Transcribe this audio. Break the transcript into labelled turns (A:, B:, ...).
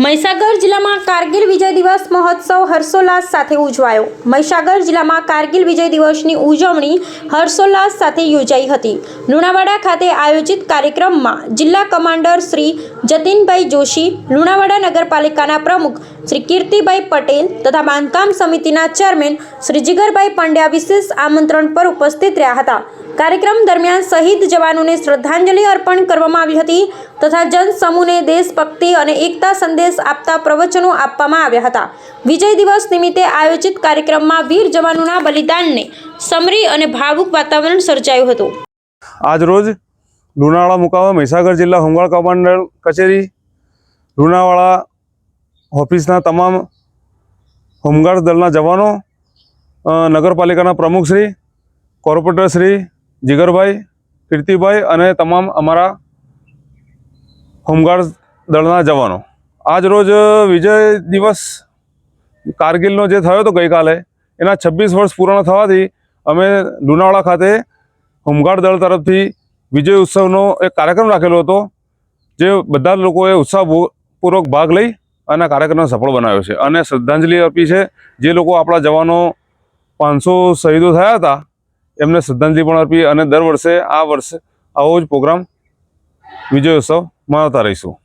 A: મહીસાગર જિલ્લામાં કારગિલ વિજય દિવસ મહોત્સવ હર્ષોલ્લાસ સાથે ઉજવાયો. મહીસાગર જિલ્લામાં કારગિલ વિજય દિવસની ઉજવણી હર્ષોલ્લાસ સાથે યોજાઈ હતી. લુણાવાડા ખાતે આયોજિત કાર્યક્રમમાં જિલ્લા કમાન્ડર શ્રી જતીનભાઈ જોશી, લુણાવાડા નગરપાલિકાના પ્રમુખ શ્રી કીર્તિભાઈ પટેલ તથા બાંધકામ સમિતિના ચેરમેન શ્રી જીગરભાઈ પંડ્યા વિશેષ આમંત્રણ પર ઉપસ્થિત રહ્યા હતા. કાર્યક્રમ દરમિયાન શહીદ જવાનોને શ્રદ્ધાંજલિ અર્પણ કરવામાં આવી હતી. તથા જનસમૂહને દેશભક્તિ અને એકતા સંદેશ આપતા પ્રવચનો આપવામાં આવ્યા હતા. વિજય દિવસ નિમિત્તે આયોજિત કાર્યક્રમમાં વીર જવાનોના બલિદાનને સમરી અને ભાવુક વાતાવરણ સર્જાયું હતું.
B: આજ રોજ લુણાવાડા મુકામે મહીસાગર જિલ્લા હોમગાર્ડ કમાન્ડર કચેરી લુણાવાડા ઓફિસના તમામ હોમગાર્ડ દળના જવાનો નગરપાલિકાના પ્રમુખશ્રી, કોર્પોરેટરશ્રી જીગરભાઈ, કીર્તિભાઈ અને તમામ અમારા હોમગાર્ડ દળના જવાનો. આજ રોજ વિજય દિવસ કારગિલનો જે થયો હતો ગઈકાલે, એના છવ્વીસ વર્ષ પૂર્ણ થવાથી અમે લુણાવાડા ખાતે હોમગાર્ડ દળ તરફથી વિજય ઉત્સવનો એક કાર્યક્રમ રાખેલો હતો, જે બધા લોકોએ ઉત્સાહપૂર્વક ભાગ લઈ અને કાર્યક્રમને સફળ બનાવ્યો છે. અને શ્રદ્ધાંજલિ આપી છે, જે લોકો આપણા જવાનો પાંચસો શહીદો થયા હતા, એમને શ્રદ્ધાંજલિ પણ આપી અને દર વર્ષે આ વર્ષે આવો જ પ્રોગ્રામ વિજય મનાવતા રહીશું.